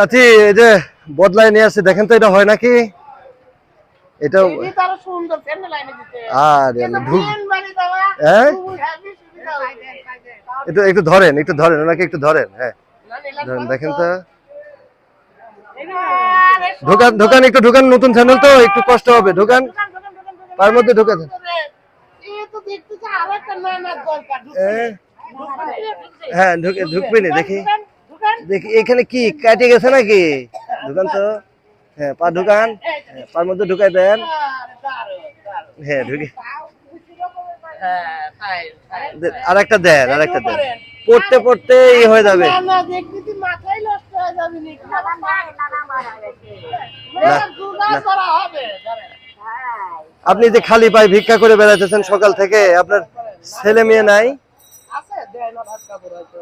চাচি এই যে বদলাই নিয়ে আসছে দেখেন তো এটা হয় নাকি? এটা আর হ্যাঁ? একটু একটু ধরেন একটু ধরেন ওনাকে একটু ধরেন হ্যাঁ। ধরেন দেখেন তো। ঢোকান ঢোকান একটু ঢোকান নতুন চ্যানেল তো একটু কষ্ট হবে ঢোকান। তার মধ্যে ঢোকান। হ্যাঁ ঢুকে ঢুকবে না দেখি। দেখি এখানে কি কাটে গেছে নাকি? ঢুকান তো? হ্যাঁ পা ঢুকান। হ্যাঁ, পার মধ্যে ঢুকাই দেন। হ্যাঁ ঢুকে। আর একটা দেন আর একটা দেন। পড়তে পড়তে ই হয়ে যাবে। না না। নি। আপনি যে খালি পায়ে ভিক্ষা করে বেড়াতেছেন সকাল থেকে আপনার ছেলে মেয়ে নাই? আছে দেয় না ভাত কাপড় হয়তো।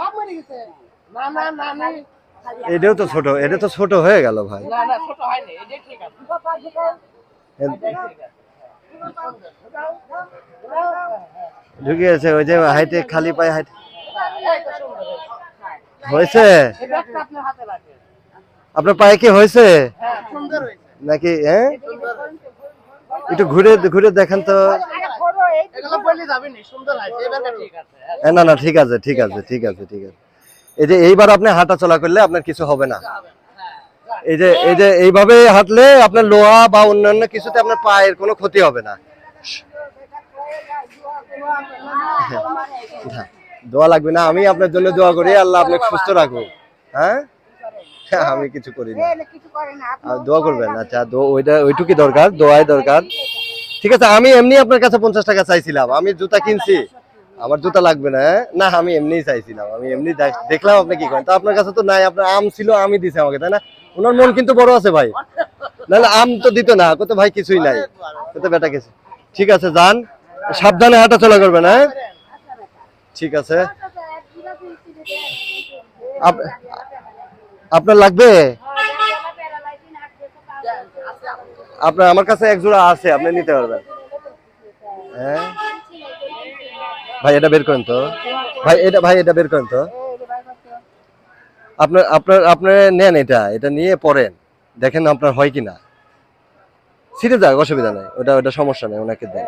সব মরে গেছে না না না না এটাও তো ছোট এটা তো ছোট হয়ে গেল ভাই। না না ছোট হয়নি এটাই ঠিক আছে। ঠিক আছে ওই যে হাইটে খালি পায়ে হাইটে। হয়েছে। আপনার পায়ে কি হয়েছে? হ্যাঁ নাকি হ্যাঁ? একটু ঘুরে ঘুরে দেখেন তো। নি হ্যাঁ, না না ঠিক আছে ঠিক আছে ঠিক আছে ঠিক আছে। এই যে এইবার আপনি হাঁটা চলা করলে আপনার কিছু হবে না। হ্যাঁ এই যে এই যে এইভাবে হাঁটলে আপনার লোহা বা অন্যান্য কিছুতে আপনার পায়ের কোনো ক্ষতি হবে না। না, দোয়া লাগবে না আমি আপনার জন্য দোয়া করি আল্লাহ আপনাকে সুস্থ রাখুক। হ্যাঁ? হ্যাঁ, আমি কিছু করি না। আর দোয়া করবেন আচ্ছা ওইটা ওইটুকুই দরকার দোয়াই দরকার। ঠিক আছে, আমি এমনি আপনার কাছে পঞ্চাশ টাকা চাইছিলাম। আমি জুতা কিনছি। আমার জুতা লাগবে না হ্যাঁ? না, আমি এমনি চাইছিলাম। আমি এমনি দেখলাম আপনি কি করেন। তো আপনার কাছে তো নাই, আপনার আম ছিল, আমি দিছে আমাকে, তাই না? ওনার মন কিন্তু বড় আছে ভাই। নাহলে আম তো দিত না কত ভাই কিছুই নাই। কত বেটা কিছু ঠিক আছে, যান। সাবধানে হাঁটা চলা করবেন হ্যাঁ? ঠিক আছে। আপনার লাগবে? আপনার, আমার কাছে এক জোড়া আছে, আপনি নিতে পারবেন। হ্যাঁ? ভাই, এটা বের করেন তো। ভাই, এটা ভাই, এটা বের করেন তো। আপনার আপনার আপনার নেন এটা এটা নিয়ে পড়েন দেখেন আপনার হয় কিনা। সিটে যাক, অসুবিধা নেই। ওটা ওটা সমস্যা নেই, ওনাকে দেন।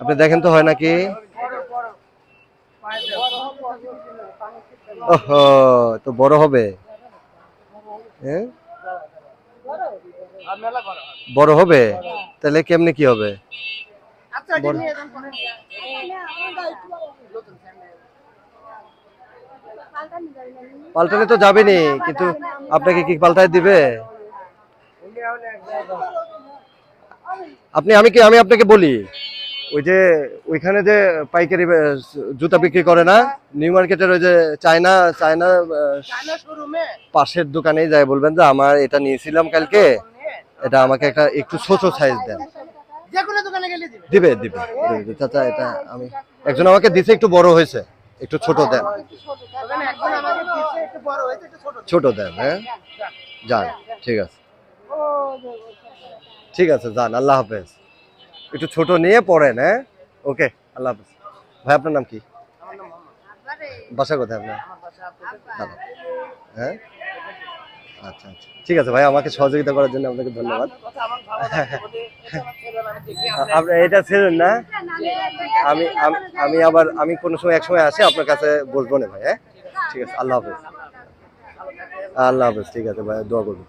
আপনি দেখেন তো, হয় নাকি? ওহো, তো বড় হবে। হ্যাঁ। বড় হবে? তাহলে কেমনে কি হবে? আচ্ছা। পাল্টানে তো যাবেনি কিন্তু আপনাকে কি পাল্টায় দিবে? আপনি আমি কি আমি আপনাকে বলি ওই যে ওইখানে যে পাইকারি জুতা বিক্রি করে না নিউ মার্কেটের ওই যে চায়না চায়না পাশের দোকানেই যায় বলবেন যে আমার এটা নিয়েছিলাম কালকে। এটা আমাকে একটা একটু ছোট সাইজ দেন। দিবে। দিবে। চাচা এটা আমি একজন আমাকে দিছে একটু বড় হয়েছে। একটু ছোট দেন। ছোট দেন। হ্যাঁ? যান ঠিক আছে। ঠিক আছে যান আল্লাহ হাফেজ। একটু ছোট নিয়ে পড়েন হ্যাঁ? ওকে আল্লাহ হাফেজ। ভাই আপনার নাম কি। বাসা কোথায় আপনার? হ্যাঁ? আচ্ছা আচ্ছা। ঠিক আছে ভাই আমাকে সহযোগিতা করার জন্য আপনাকে ধন্যবাদ। লাগছে বলে এটা আমার ছেলে মানে আপনি এটা ছিলেন না? আমি আমি- আমি আবার আমি কোনো সময় এক সময় আসি আপনার কাছে বলব না ভাই হ্যাঁ? ঠিক আছে আল্লাহ হাফেজ। আল্লাহ হাফেজ ঠিক আছে ভাই দোয়া করব